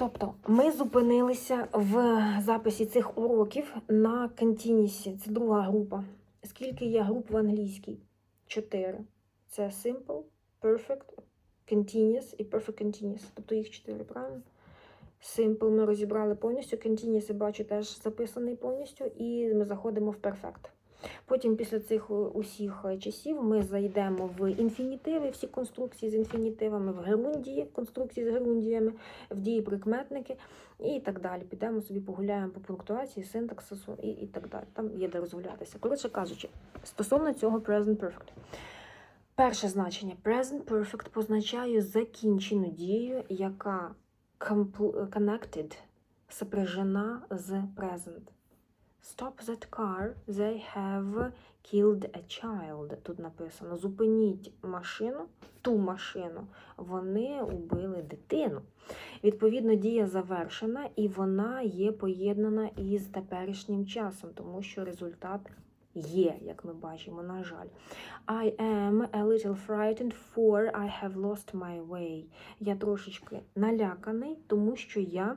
Тобто ми зупинилися в записі цих уроків на континісі. Це друга група. Скільки є груп в англійській? Чотири. Це simple, perfect, continuous і perfect continuous. Тобто їх чотири, правильно? Simple ми розібрали повністю. Continuous, я бачу, теж записаний повністю, і ми заходимо в perfect. Потім після цих усіх е, часів ми зайдемо в інфінітиви, всі конструкції з інфінітивами, в герундії, конструкції з герундіями, в дії прикметники і так далі. Підемо собі погуляємо по пунктуації, синтаксису і, і так далі. Там є де розгулятися. Коротше кажучи, стосовно цього present perfect. Перше значення present perfect позначає закінчену дію, яка connected, сопряжена з present. Stop that car, they have killed a child. Тут написано: зупиніть машину, ту машину. Вони убили дитину. Відповідно, дія завершена і вона є поєднана із теперішнім часом, тому що результат є, як ми бачимо, на жаль. I am a little frightened for I have lost my way. Я трошечки наляканий, тому що я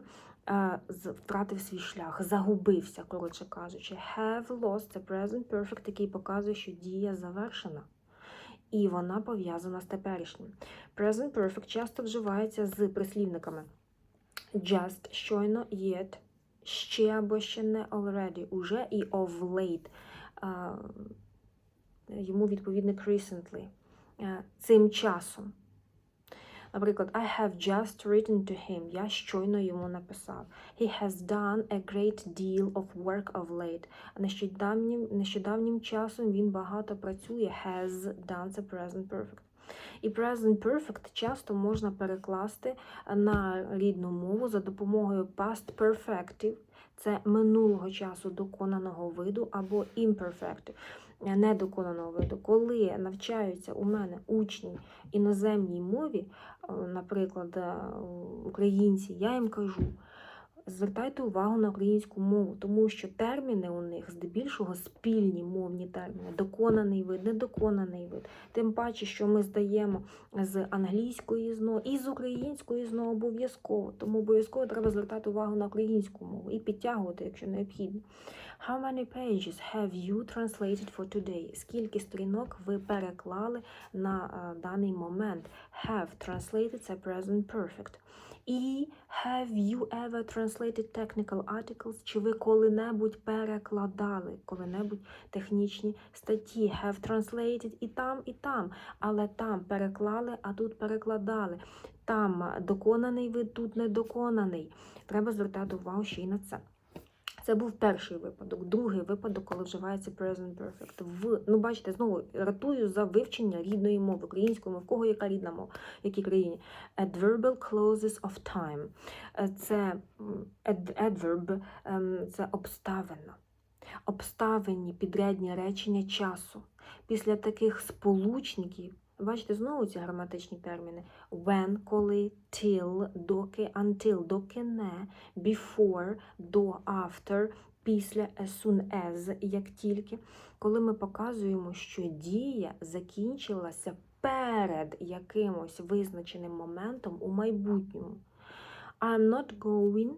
втратив свій шлях, загубився, коротше кажучи. Have lost це present perfect, який показує, що дія завершена. І вона пов'язана з теперішнім. Present perfect часто вживається з прислівниками just, щойно, yet, ще або ще не already, уже і of late. А, Йому відповідник recently. Е, Цим часом. Наприклад, I have just written to him. Я щойно йому написав. He has done a great deal of work of late. Нещодавнім, нещодавнім часом він багато працює. Has done це present perfect. І present perfect часто можна перекласти на рідну мову за допомогою past perfective. Це минулого часу доконаного виду або imperfect, недоконаного виду. Коли навчаються у мене учні іноземній мові, е, наприклад, е, українці, я їм кажу. Звертайте увагу на українську мову, тому що терміни у них здебільшого спільні мовні терміни, доконаний вид, недоконаний вид. Тим паче, що ми здаємо з англійської ЗНО і з української ЗНО обов'язково. Тому обов'язково треба звертати увагу на українську мову і підтягувати, якщо необхідно. How many pages have you translated for today? Скільки сторінок ви переклали на е, даний момент? Have translated це present perfect. І have you ever translated technical articles? Чи ви коли-небудь перекладали коли-небудь технічні статті? Have translated і там, і там. Але там переклали, а тут перекладали. Там доконаний вид, тут недоконаний. Треба звертати увагу ще й на це. Це був перший випадок. Другий випадок, коли вживається present perfect. В, ну, бачите, знову ратую за вивчення рідної мови, української мови. В кого яка рідна мова? В якій країні? Adverbal clauses of time. Е, Це ad- adverb, ем, це обставина. Обставинні підрядні речення часу. Після таких сполучників, бачите, знову ці граматичні терміни. When, коли, till, доки, until, доки не, before, до, after, після, as soon as, як тільки. Коли ми показуємо, що дія закінчилася перед якимось визначеним моментом у майбутньому. I'm not going,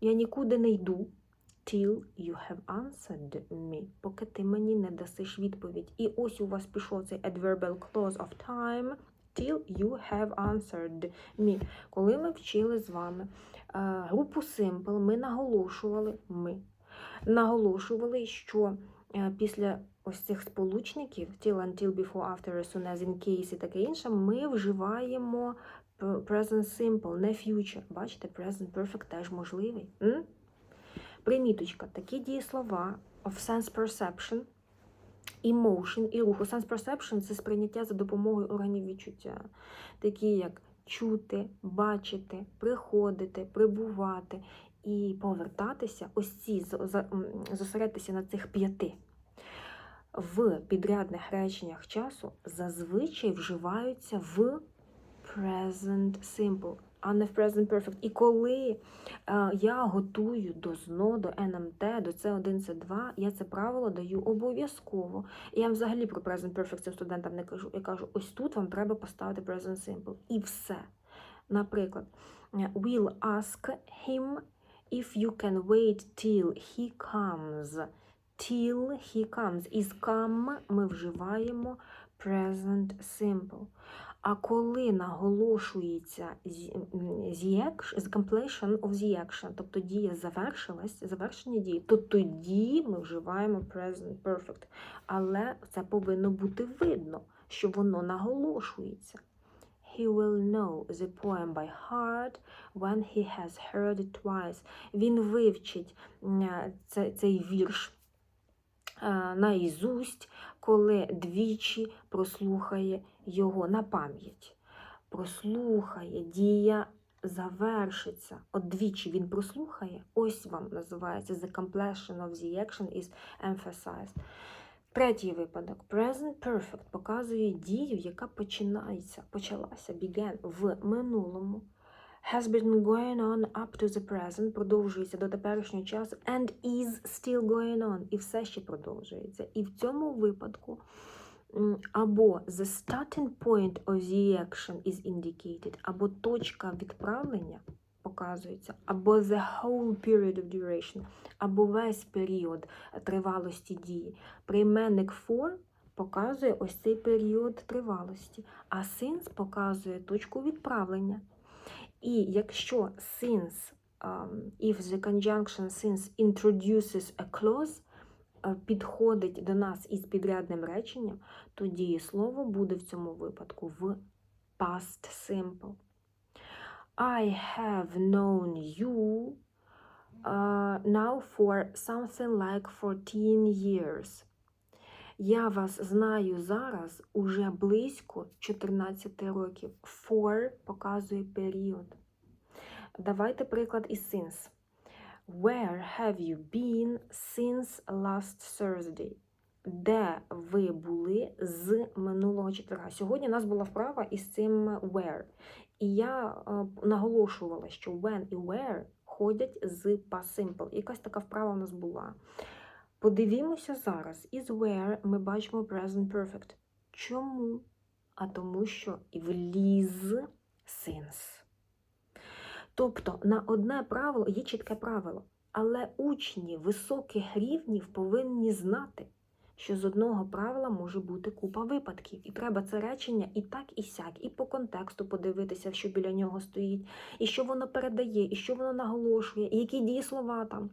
я нікуди не йду. Till you have answered me, поки ти мені не дасиш відповідь. І ось у вас пішов цей adverbial clause of time. Till you have answered me. Коли ми вчили з вами е, групу Simple, ми наголошували, ми наголошували, що е, після ось цих сполучників till, until, before, after, as soon as, in case і таке інше, ми вживаємо present simple, не future. Бачите, present perfect теж можливий. М? Приміточка. Такі дієслова of sense perception, emotion і руху. Sense perception – це сприйняття за допомогою органів відчуття, такі як чути, бачити, приходити, прибувати і повертатися. Ось ці зосередитися на цих п'яти. В підрядних реченнях часу зазвичай вживаються в present simple, а не в present perfect. І коли е, я готую до ЗНО, до НМТ, до С1, С2, я це правило даю обов'язково. І я взагалі про present perfect цим студентам не кажу. Я кажу, ось тут вам треба поставити present simple. І все. Наприклад, We'll ask him if you can wait till he comes. Till he comes. Із come ми вживаємо present simple. А коли наголошується з- action, completion of the action, тобто дія завершилась, завершення дії, то тоді ми вживаємо present perfect. Але це повинно бути видно, що воно наголошується. He will know the poem by heart when he has heard it twice. Він вивчить цей вірш е, наізусть, коли двічі прослухає його на пам'ять. Прослухає, дія завершиться. От двічі він прослухає, ось вам називається the completion of the action is emphasized. Третій випадок. Present perfect показує дію, яка починається, почалася, began в минулому. Has been going on up to the present, продовжується до теперішнього часу, and is still going on, і все ще продовжується. І в цьому випадку або the starting point of the action is indicated, або точка відправлення показується, або the whole period of duration, або весь період тривалості дії. Прийменник for показує ось цей період тривалості, а since показує точку відправлення. І якщо since, um, if the conjunction since introduces a clause, підходить до нас із підрядним реченням, то дієслово буде в цьому випадку в past simple. I have known you uh, now for something like 14 years. Я вас знаю зараз уже близько 14 років. For показує період. Давайте приклад із since. Where have you been since last Thursday? Де ви були з минулого четверга? Сьогодні у нас була вправа із цим where. І я е, наголошувала, що when і where ходять з past simple. Якась така вправа у нас була. Подивімося зараз. Із where ми бачимо present perfect. Чому? А тому, що вліз since. Тобто на одне правило є чітке правило, але учні високих рівнів повинні знати, що з одного правила може бути купа випадків. І треба це речення і так, і сяк, і по контексту подивитися, що біля нього стоїть, і що воно передає, і що воно наголошує, і які дієслова там.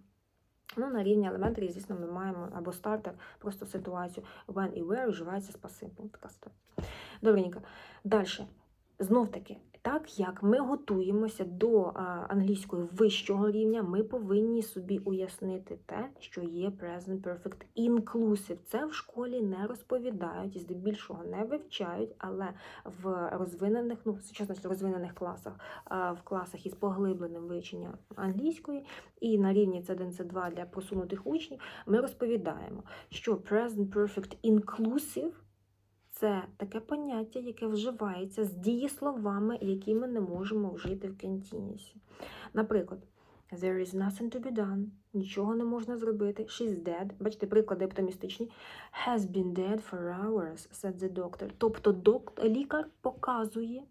Ну, на рівні елементарі, звісно, ми маємо або стартер, просто ситуацію when і where вживається з пасивом. Така. Добренько. Далі. Знов таки, так як ми готуємося до англійської вищого рівня, ми повинні собі уяснити те, що є present perfect inclusive. Це в школі не розповідають здебільшого не вивчають, але в розвинених, ну, в розвинених класах, в класах із поглибленим вивченням англійської і на рівні C1, C2 для просунутих учнів, ми розповідаємо, що present perfect inclusive це таке поняття, яке вживається з дієсловами, які ми не можемо вжити в кентінісі. Наприклад, there is nothing to be done, нічого не можна зробити, she's dead. Бачите, приклади оптимістичні. Has been dead for hours, said the doctor. Тобто док... лікар показує,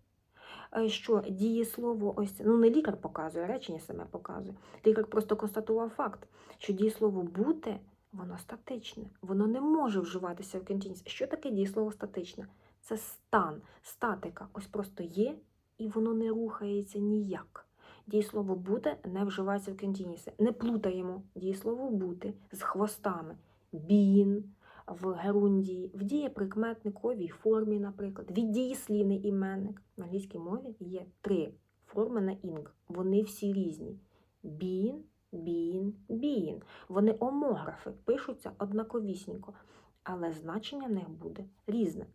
е, що дієслово ось ну не лікар показує, а речення саме показує. Лікар просто констатував факт, що дієслово бути воно статичне, воно не може вживатися в континісі. Що таке дієслово статичне? Це стан, статика. Ось просто є, і воно не рухається ніяк. Дієслово бути не вживається в континісі. Не плутаємо дієслово бути з хвостами. Бін в герундії, в дієприкметниковій формі, наприклад, від дієслівний іменник. В англійській мові є три форми на інг. Вони всі різні. Бін, бін, бін. Вони омографи, пишуться однаковісінько, але значення в них буде різне.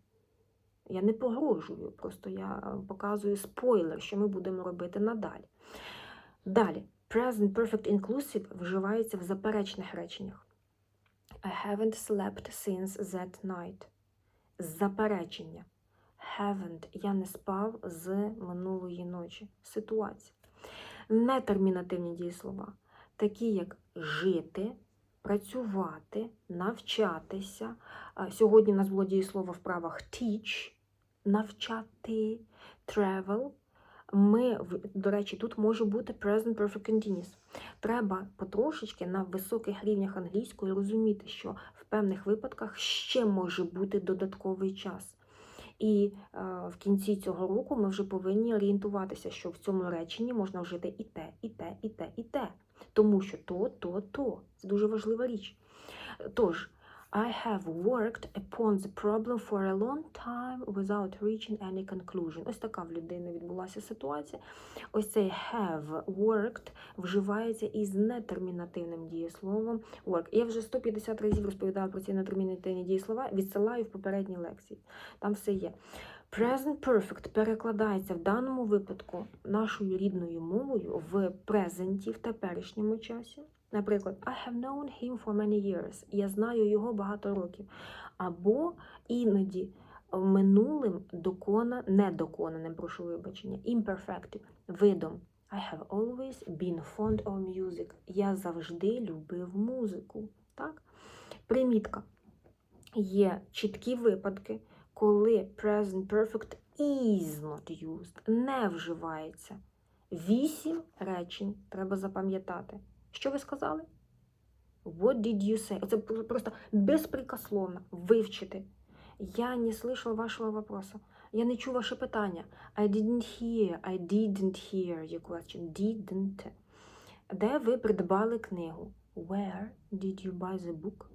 Я не погрожую, просто я е, показую спойлер, що ми будемо робити надалі. Далі, present perfect inclusive вживається в заперечних реченнях. I haven't slept since that night. Заперечення. Haven't. Я не спав з минулої ночі. Ситуація. Нетермінативні дієслова, такі як жити, працювати, навчатися. Сьогодні в нас було дієслово в правах teach, навчати, travel, Ми, до речі, тут може бути present perfect continuous. Треба потрошечки на високих рівнях англійської розуміти, що в певних випадках ще може бути додатковий час. І е, в кінці цього року ми вже повинні орієнтуватися, що в цьому реченні можна вжити і те, і те, і те, і те. Тому що то, то, то. Це дуже важлива річ. Тож, I have worked upon the problem for a long time without reaching any conclusion. Ось така в людини відбулася ситуація. Ось цей have worked вживається із нетермінативним дієсловом work. Я вже 150 разів розповідала про ці нетермінативні дієслова, відсилаю в попередній лекції. Там все є. Present perfect перекладається в даному випадку нашою рідною мовою в презенті, в теперішньому часі. Наприклад, I have known him for many years. Я знаю його багато років. Або іноді минулим докона, недоконаним, прошу вибачення, imperfective, видом. I have always been fond of music. Я завжди любив музику. Так? Примітка. Є чіткі випадки, коли present perfect is not used, не вживається. Вісім речень треба запам'ятати. Що ви сказали? What did you say? Це просто безпрекословно вивчити. Я не слышал вашого вопроса. Я не чув ваше питання. I didn't hear. I didn't hear your question. Didn't. Де ви придбали книгу? Where did you buy the book?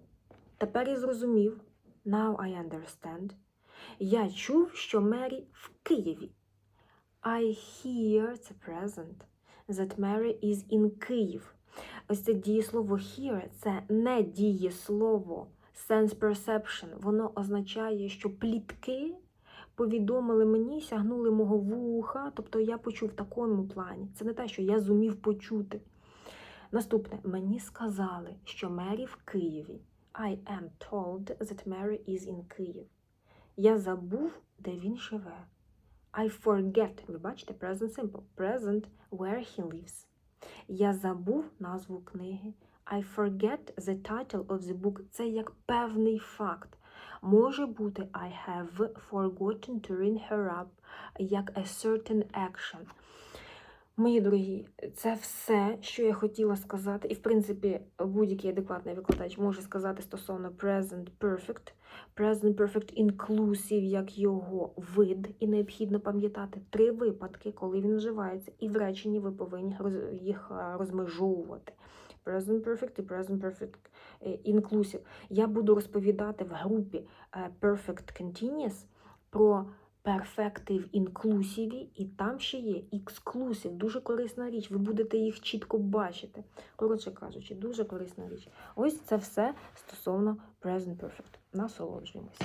Тепер я зрозумів. Now I understand. Я чув, що Мері в Києві. I hear це present. That Mary is in Київ. Ось це дієслово hear це не дієслово sense perception. Воно означає, що плітки повідомили мені, сягнули мого вуха, тобто я почув в такому плані. Це не те, що я зумів почути. Наступне, мені сказали, що Мері в Києві. I am told that Mary is in Kyiv. Я забув, де він живе. I forget. Ви бачите, present simple. Present where he lives. Я забув назву книги. I forget the title of the book. Це як певний факт. Може бути I have forgotten to ring her up, як a certain action. Мої дорогі, це все, що я хотіла сказати. І, в принципі, будь-який адекватний викладач може сказати стосовно present perfect. Present perfect inclusive, як його вид, і необхідно пам'ятати три випадки, коли він вживається, і в реченні ви повинні їх розмежовувати. Present perfect і present perfect е, inclusive. Я буду розповідати в групі е, Perfect Continuous про перфектив інклюсіві, і там ще є exclusive, дуже корисна річ. Ви будете їх чітко бачити. Коротше кажучи, дуже корисна річ. Ось це все стосовно present perfect. Насолоджуємося.